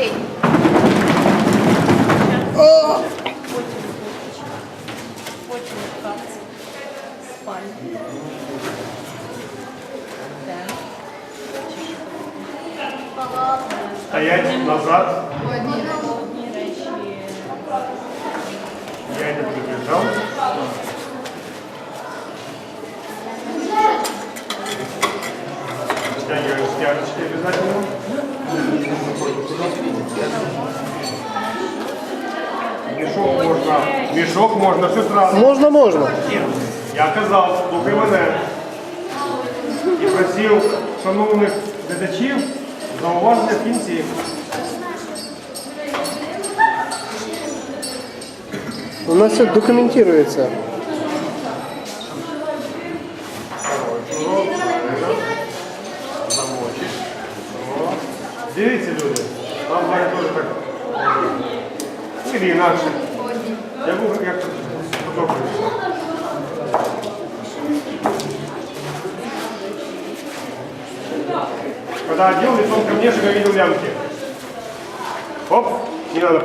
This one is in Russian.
день. Потім капці. Спальня. Так. Стоять назад. Одні речі. Я это предупреждал. Стягиваем стяжечки обязательно. Мешок можно, мешок можно, все сразу. Можна, можна. Я казав, слухай мене. І просив шановних глядачів зауваження в кінці. У нас все документується. Замочиш. О. Дивіться, люди. Вам зараз теж так. Или інакше. Я був як. Когда одел лицом ко мне, я видел лямки. Оп, не надо